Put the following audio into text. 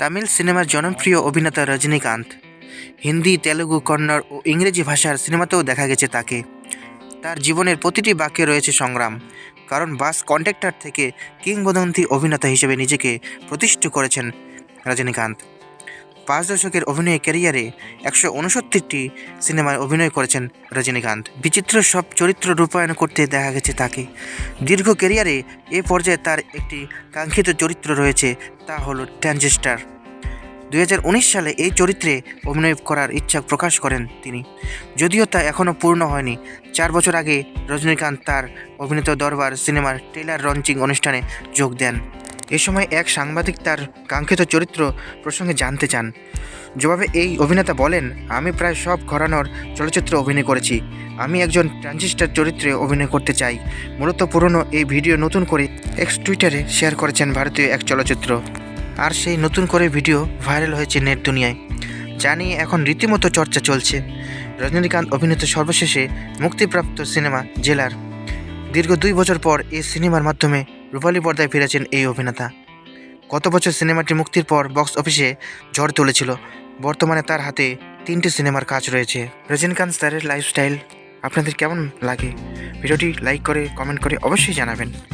তামিল সিনেমার জনপ্রিয় অভিনেতা রজনীকান্ত। হিন্দি, তেলুগু, কন্নড় ও ইংরেজি ভাষার সিনেমাতেও দেখা গেছে তাকে। তার জীবনের প্রতিটি বাক্যে রয়েছে সংগ্রাম, কারণ বাস কন্ট্রাক্টর থেকে কিংবদন্তি অভিনেতা হিসেবে নিজেকে প্রতিষ্ঠিত করেছেন রজনীকান্ত। পাঁচ দশকের অভিনয় ক্যারিয়ারে একশো উনসত্তরটি সিনেমায় অভিনয় করেছেন রজনীকান্ত। বিচিত্র সব চরিত্র রূপায়ণ করতে দেখা গেছে তাকে। দীর্ঘ ক্যারিয়ারে এ পর্যায়ে তার একটি কাঙ্ক্ষিত চরিত্র রয়েছে, তা হলো ট্রানজিস্টার। দুই সালে এই চরিত্রে অভিনয় করার ইচ্ছা প্রকাশ করেন তিনি। যদিও তা এখনও পূর্ণ হয়নি। চার বছর আগে রজনীকান্ত তার অভিনীত দরবার সিনেমার ট্রেলার লঞ্চিং অনুষ্ঠানে যোগ দেন। এ সময় এক সাংবাদিক তার কাঙ্ক্ষিত চরিত্র প্রসঙ্গে জানতে চান। জবাবে এই অভিনেতা বলেন, আমি প্রায় সব ঘরানোর চলচ্চিত্রে অভিনয় করেছি। আমি একজন ট্রানজিস্টার চরিত্রে অভিনয় করতে চাই। মূলত পুরনো এই ভিডিও নতুন করে এক্স টুইটারে শেয়ার করেছেন ভারতীয় এক চলচ্চিত্র। আর সেই নতুন করে ভিডিও ভাইরাল হয়েছে নেট দুনিয়ায়। যা নিয়ে এখন রীতিমতো চর্চা চলছে। রজনীকান্ত অভিনীত সর্বশেষে মুক্তিপ্রাপ্ত সিনেমা জেলার। দীর্ঘ দুই বছর পর এই সিনেমার মাধ্যমে রূপালী পর্দায় ফিরেছেন এই অভিনেতা। গত বছর সিনেমাটি মুক্তির পর বক্স অফিসে ঝড় তুলেছিল, বর্তমানে তার হাতে তিনটি সিনেমার কাজ রয়েছে। রজনীকান্ত স্যারের লাইফস্টাইল আপনাদের কেমন লাগে? ভিডিওটি লাইক করে কমেন্ট করে অবশ্যই জানাবেন।